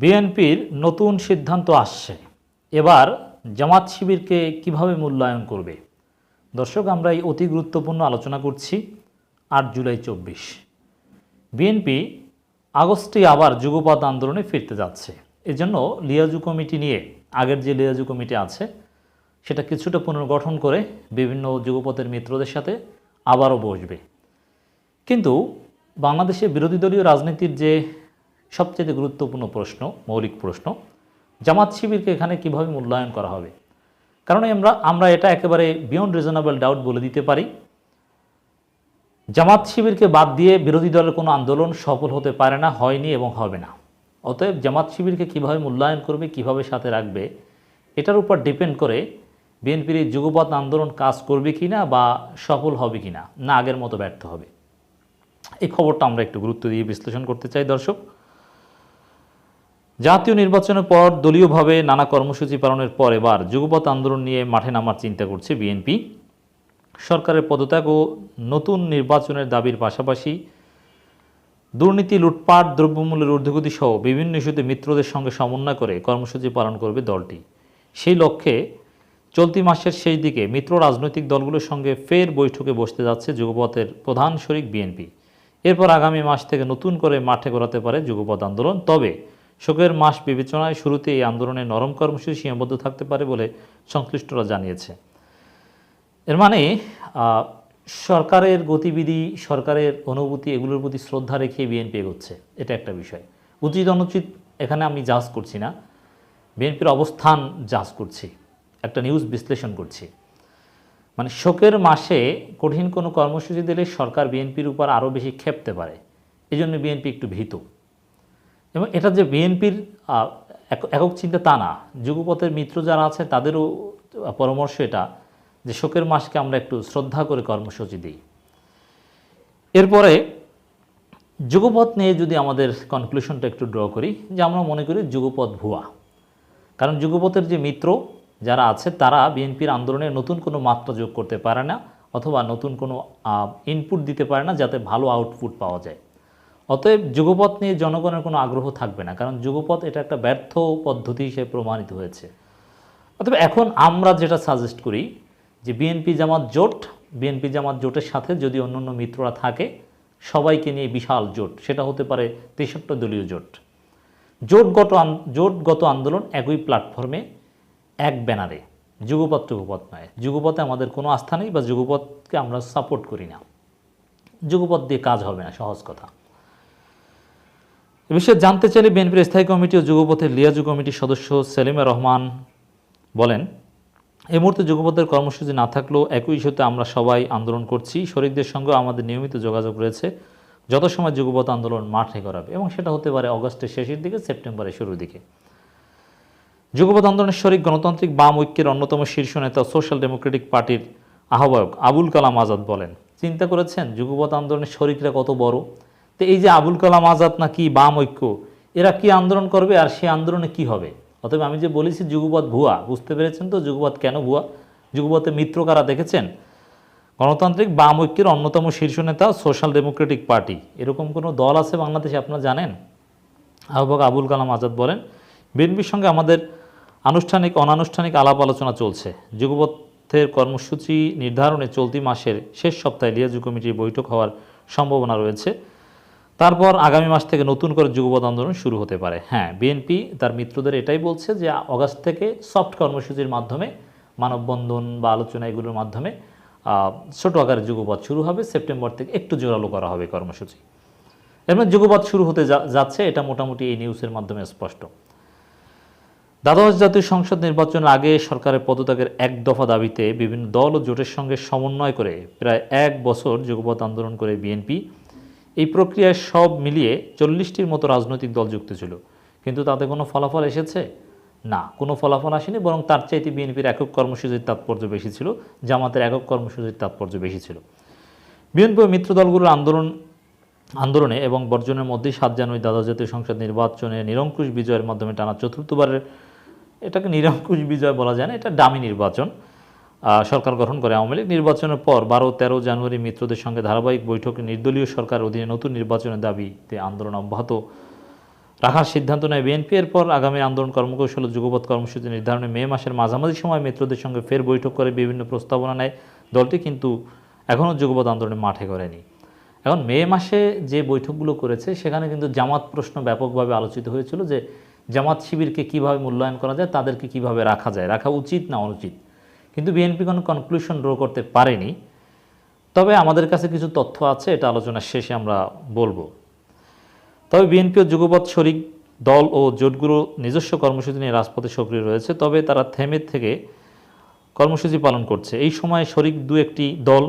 বিএনপির নতুন সিদ্ধান্ত আসছে। এবার জামাত শিবিরকে কীভাবে মূল্যায়ন করবে? দর্শক, আমরা এই অতি গুরুত্বপূর্ণ আলোচনা করছি আট জুলাই চব্বিশ। বিএনপি আগস্টে আবার যুগপথ আন্দোলনে ফিরতে যাচ্ছে। এজন্য লিয়াজু কমিটি নিয়ে, আগের যে লিয়াজু কমিটি আছে, সেটা কিছুটা পুনর্গঠন করে বিভিন্ন যুগপথের মিত্রদের সাথে আবারও বসবে। কিন্তু বাংলাদেশে বিরোধী দলীয় রাজনীতির যে সবচেয়ে গুরুত্বপূর্ণ প্রশ্ন, মৌলিক প্রশ্ন, জামাত শিবিরকে এখানে কীভাবে মূল্যায়ন করা হবে? কারণ আমরা আমরা এটা একেবারে বিয়ন্ড রিজনেবল ডাউট বলে দিতে পারি। জামাত শিবিরকে বাদ দিয়ে বিরোধী দলের কোনো আন্দোলন সফল হতে পারে না, হয়নি এবং হবে না। অতএব জামাত শিবিরকে কীভাবে মূল্যায়ন করবে, কীভাবে সাথে রাখবে, এটার উপর ডিপেন্ড করে বিএনপির এই যুগপৎ আন্দোলন কাজ করবে কি না বা সফল হবে কি না না আগের মতো ব্যর্থ হবে। এই খবরটা আমরা একটু গুরুত্ব দিয়ে বিশ্লেষণ করতে চাই, দর্শক। জাতীয় নির্বাচনের পর দলীয়ভাবে নানা কর্মসূচি পালনের পর এবার যুগপৎ আন্দোলন নিয়ে মাঠে নামার চিন্তা করছে বিএনপি। সরকারের পদত্যাগ ও নতুন নির্বাচনের দাবির পাশাপাশি দুর্নীতি, লুটপাট, দ্রব্যমূল্যের ঊর্ধ্বগতি সহ বিভিন্ন ইস্যুতে মিত্রদের সঙ্গে সমন্বয় করে কর্মসূচি পালন করবে দলটি। সেই লক্ষ্যে চলতি মাসের শেষ দিকে মিত্র রাজনৈতিক দলগুলোর সঙ্গে ফের বৈঠকে বসতে যাচ্ছে যুগপথের প্রধান শরিক বিএনপি। এরপর আগামী মাস থেকে নতুন করে মাঠে গড়াতে পারে যুগপথ আন্দোলন। তবে শোকের মাস বিবেচনায় শুরুতে এই আন্দোলনে নরম কর্মসূচি সীমাবদ্ধ থাকতে পারে বলে সংশ্লিষ্টরা জানিয়েছে। এর মানে সরকারের গতিবিধি, সরকারের অনুভূতি এগুলোর প্রতি শ্রদ্ধা রেখে বিএনপি এগোচ্ছে। এটা একটা বিষয়। উচিত অনুচিত এখানে আমি জাজ করছি না। বিএনপির অবস্থান জাজ করছি। একটা নিউজ বিশ্লেষণ করছি। মানে শোকের মাসে কঠিন কোনো কর্মসূচি দিলে সরকার বিএনপির উপর আরও বেশি ক্ষেপতে পারে। এই জন্য বিএনপি একটু ভীত। এবং এটা যে বিএনপির একক চিন্তা তা না। যুগপথের মিত্র যারা আছে তাদেরও পরামর্শ এটা যে শোকের মাসকে আমরা একটু শ্রদ্ধা করে কর্মসূচি দিই। এরপরে যুগপথ নিয়ে যদি আমাদের কনক্লুশনটা একটু ড্র করি, যে আমরা মনে করি যুগপথ ভুয়া। কারণ যুগপথের যে মিত্র যারা আছে, তারা বিএনপির আন্দোলনে নতুন কোনো মাত্রা যোগ করতে পারে না, অথবা নতুন কোনো ইনপুট দিতে পারে না, যাতে ভালো আউটপুট পাওয়া যায়। অতএব যুগপথ নিয়ে জনগণের কোনো আগ্রহ থাকবে না, কারণ যুগপথ এটা একটা ব্যর্থ পদ্ধতি হিসেবে প্রমাণিত হয়েছে। অতএব এখন আমরা যেটা সাজেস্ট করি, যে বিএনপি জামাত জোট বিএনপি জামাত জোটের সাথে যদি অন্য অন্য মিত্ররা থাকে, সবাইকে নিয়ে বিশাল জোট, সেটা হতে পারে তেষট্টি দলীয় জোট। জোটগত জোটগত আন্দোলন একই প্ল্যাটফর্মে এক ব্যানারে। যুগপথ যুগপথ নয়। যুগপথে আমাদের কোনো আস্থা নেই বা যুগপথকে আমরা সাপোর্ট করি না। যুগপথ দিয়ে কাজ হবে না, সহজ কথা। এ বিষয়ে জানতে চাইলে বিএনপির স্থায়ী কমিটি ও যুগপথের লিয়াজু কমিটির সদস্য সেলিমা রহমান বলেন এই মুহূর্তে যুগপথের কর্মসূচি না থাকলেও একই ইস্যুতে আমরা সবাই আন্দোলন করছি। শরিকদের সঙ্গেও আমাদের নিয়মিত যোগাযোগ রয়েছে। যত সময় যুগপথ আন্দোলন মাঠে করাবে এবং সেটা হতে পারে অগস্টের শেষের দিকে, সেপ্টেম্বরের শুরুর দিকে। যুগপথ আন্দোলনের শরিক গণতান্ত্রিক বাম ঐক্যের অন্যতম শীর্ষ নেতা সোশ্যাল ডেমোক্রেটিক পার্টির আহ্বায়ক আবুল কালাম আজাদ বলেন, চিন্তা করেছেন যুগপথ আন্দোলনের শরিকরা কত বড়? তো এই যে আবুল কালাম আজাদ নাকি বাম ঐক্য, এরা কি আন্দোলন করবে আর সেই আন্দোলনে কি হবে? অতএব আমি যে বলেছি যুগপথ ভুয়া, বুঝতে পেরেছেন তো যুগপথ কেন ভুয়া? যুগপথের মিত্র কারা দেখেছেন? গণতান্ত্রিক বাম ঐক্যের অন্যতম শীর্ষ নেতা সোশ্যাল ডেমোক্রেটিক পার্টি। এরকম কোনো দল আছে বাংলাদেশে আপনারা জানেন? আহ্বায়ক আবুল কালাম আজাদ বলেন, বিএনপির সঙ্গে আমাদের আনুষ্ঠানিক, অনানুষ্ঠানিক আলাপ আলোচনা চলছে। যুগপথের কর্মসূচি নির্ধারণে চলতি মাসের শেষ সপ্তাহে লিয়াজু কমিটির বৈঠক হওয়ার সম্ভাবনা রয়েছে। তারপর আগামী মাস থেকে নতুন করে যুগপথ আন্দোলন শুরু হতে পারে। হ্যাঁ বিএনপি তার মিত্রদের এটাই বলছে যে আগস্ট থেকে সফট কর্মসূচির মাধ্যমে, মানববন্ধন বা আলোচনা এগুলোর মাধ্যমে ছোট আকারে যুগপথ শুরু হবে। সেপ্টেম্বর থেকে একটু জোরালো করা হবে কর্মসূচি। এর মধ্যে যুগপথ শুরু হতে যাচ্ছে, এটা মোটামুটি এই নিউজের মাধ্যমে স্পষ্ট। দ্বাদশ জাতীয় সংসদ নির্বাচনের আগে সরকারের পদত্যাগের এক দফা দাবিতে বিভিন্ন দল ও জোটের সঙ্গে সমন্বয় করে প্রায় এক বছর যুগপথ আন্দোলন করে বিএনপি এই প্রক্রিয়ায় সব মিলিয়ে চল্লিশটির মতো রাজনৈতিক দল যুক্ত ছিল। কিন্তু তাতে কোনো ফলাফল এসেছে? না, কোনো ফলাফল আসেনি, বরং তার চাইতে বিএনপির একক কর্মসূচির তাৎপর্য বেশি ছিল, জামাতের একক কর্মসূচির তাৎপর্য বেশি ছিল। বিএনপি মিত্র দলগুলোর আন্দোলন, আন্দোলনে এবং বর্জনের মধ্যেই সাত জানুয়ারি দ্বাদশ জাতীয় সংসদ নির্বাচনে নিরঙ্কুশ বিজয়ের মাধ্যমে টানা চতুর্থবারের, এটাকে নিরঙ্কুশ বিজয় বলা যায় না, এটা ডামি নির্বাচন। সরকার গঠন করে আওয়ামী লীগ। নির্বাচনের পর বারো, তেরো জানুয়ারি মিত্রদের সঙ্গে ধারাবাহিক বৈঠকে নির্দলীয় সরকার অধীনে নতুন নির্বাচনের দাবিতে আন্দোলন অব্যাহত। রাখার সিদ্ধান্ত নেয় বিএনপি। এরপর আগামী আন্দোলন কর্মকৌশল ও যুগপৎ কর্মসূচি নির্ধারণে মে মাসের মাঝামাঝি সময় মিত্রদের সঙ্গে ফের বৈঠক করে বিভিন্ন প্রস্তাবনা নেয়। দলটি কিন্তু এখনও যুগপৎ আন্দোলনে মাঠে করেনি এখন মে মাসে যে বৈঠকগুলো করেছে, সেখানে কিন্তু জামাত প্রশ্ন ব্যাপকভাবে আলোচিত হয়েছিল যে জামাত শিবিরকে কীভাবে মূল্যায়ন করা যায়, তাদেরকে কীভাবে রাখা যায়, রাখা উচিত না অনুচিত? কিন্তু বিএনপি কোনো কনক্লুশন ড্র করতে পারেনি। তবে আমাদের কাছে কিছু তথ্য আছে, এটা আলোচনার শেষে আমরা বলব। তবে বিএনপি ও যুগপৎ শরিক দল ও জোটগুলো নিজস্ব কর্মসূচি নিয়ে রাজপথে সক্রিয় রয়েছে, তবে তারা থেমে থেকে কর্মসূচি পালন করছে। এই সময় শরিক দু একটি দল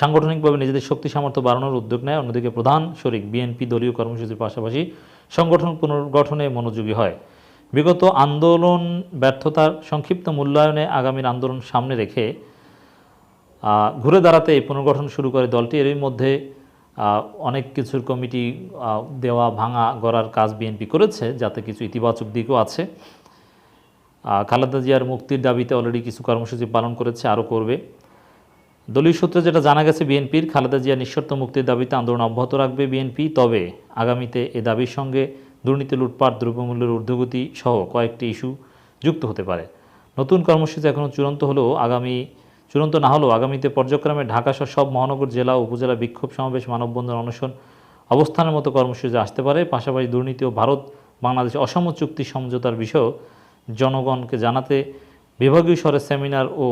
সাংগঠনিকভাবে নিজেদের শক্তি সামর্থ্য বাড়ানোর উদ্যোগ নেয়, অন্যদিকে প্রধান শরিক বিএনপি দলীয় কর্মসূচির পাশাপাশি সংগঠন পুনর্গঠনে মনোযোগী হয়। বিগত আন্দোলন ব্যর্থতার সংক্ষিপ্ত মূল্যায়নে আগামীর আন্দোলন সামনে রেখে ঘুরে দাঁড়াতে পুনর্গঠন শুরু করে দলটি। এরই মধ্যে অনেক কিছুর কমিটি দেওয়া ভাঙা গড়ার কাজ বিএনপি করেছে, যাতে কিছু ইতিবাচক দিকও আছে। খালেদা জিয়ার মুক্তির দাবিতে অলরেডি কিছু কর্মসূচি পালন করেছে, আরও করবে। দলীয় সূত্রে যেটা জানা গেছে, বিএনপির খালেদা জিয়া নিঃশর্ত মুক্তির দাবিতে আন্দোলন অব্যাহত রাখবে বিএনপি, তবে আগামীতে এ দাবির সঙ্গে দুর্নীতি, লুটপাট, দ্রব্যমূল্যের ঊর্ধ্বগতি সহ কয়েকটি ইস্যু যুক্ত হতে পারে। নতুন কর্মসূচি এখনও চূড়ান্ত হলেও আগামী, চূড়ান্ত না হলেও আগামীতে পর্যক্রমে ঢাকা সহ সব মহানগর জেলা, উপজেলা বিক্ষোভ সমাবেশ, মানববন্ধন অনশন অবস্থানের মতো কর্মসূচি আসতে পারে। পাশাপাশি দুর্নীতি ও ভারত, বাংলাদেশ অসম চুক্তি সমঝোতার বিষয়েও জনগণকে জানাতে বিভাগীয় স্তরে সেমিনার ও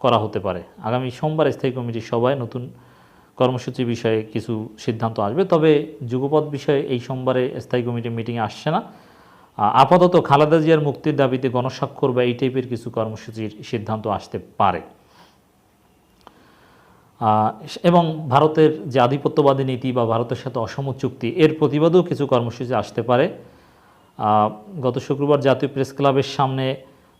করা হতে পারে। আগামী সোমবার স্থায়ী কমিটির সভায় নতুন কর্মসূচি বিষয়ে কিছু সিদ্ধান্ত আসবে। তবে যুগপথ বিষয়ে এই সোমবারে স্থায়ী কমিটির মিটিংয়ে আসছে না। আপাতত খালেদা জিয়ার মুক্তির দাবিতে গণস্বাক্ষর বা এই টাইপের কিছু কর্মসূচির সিদ্ধান্ত আসতে পারে। এবং ভারতের যে আধিপত্যবাদী নীতি বা ভারতের সাথে অসম চুক্তি, এর প্রতিবাদেও কিছু কর্মসূচি আসতে পারে। গত শুক্রবার জাতীয় প্রেস ক্লাবের সামনে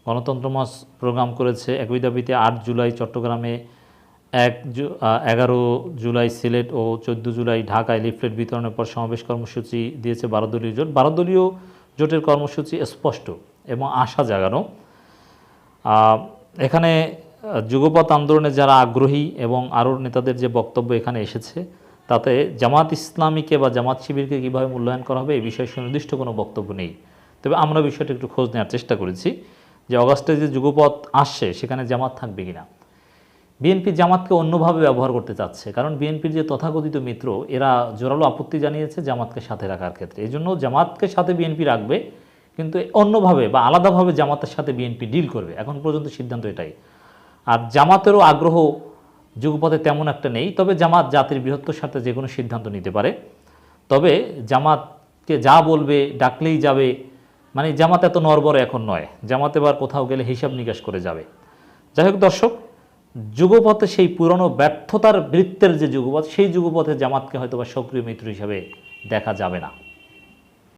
গণতন্ত্র মাস প্রোগ্রাম করেছে। একই দাবিতে আট জুলাই চট্টগ্রামে এক এগারো জুলাই সিলেট ও চোদ্দ জুলাই ঢাকায় লিফলেট বিতরণের পর সমাবেশ কর্মসূচি দিয়েছে বারোদলীয় জোট। বারোদলীয় জোটের কর্মসূচি স্পষ্ট এবং আশা জাগানো। এখানে আহ, যুগপৎ আন্দোলনে যারা আগ্রহী এবং আরও নেতাদের যে বক্তব্য এখানে এসেছে তাতে জামাত ইসলামীকে বা জামাত শিবিরকে কীভাবে মূল্যায়ন করা হবে এই বিষয়ে সুনির্দিষ্ট কোনো বক্তব্য নেই। তবে আমরা বিষয়টা একটু খোঁজ নেওয়ার চেষ্টা করেছি যে অগাস্টে যে যুগপথ আসছে সেখানে জামাত থাকবে কিনা। বিএনপি জামাতকে অন্যভাবে ব্যবহার করতে চাচ্ছে। কারণ বিএনপির যে তথাকথিত মিত্র, এরা জোরালো আপত্তি জানিয়েছে জামাতকে সাথে রাখার ক্ষেত্রে। এই জন্য জামাতকে সাথে বিএনপি রাখবে, কিন্তু অন্যভাবে বা আলাদাভাবে জামাতের সাথে বিএনপি ডিল করবে। এখন পর্যন্ত সিদ্ধান্ত এটাই। আর জামাতেরও আগ্রহ যুগপথে তেমন একটা নেই, তবে জামাত জাতির বৃহত্তর সাথে যে কোনো সিদ্ধান্ত নিতে পারে। তবে জামাতকে যা বলবে, ডাকলেই যাবে মানে জামাত এত নরবর এখন নয়। জামাত এবার কোথাও গেলে হিসাব নিকাশ করে যাবে। যাই হোক দর্শক যুগপথে সেই পুরনো ব্যর্থতার বৃত্তের যে যুগপথ, সেই যুগপথে জামাতকে হয়তো বা সক্রিয় মিত্র হিসাবে দেখা যাবে না।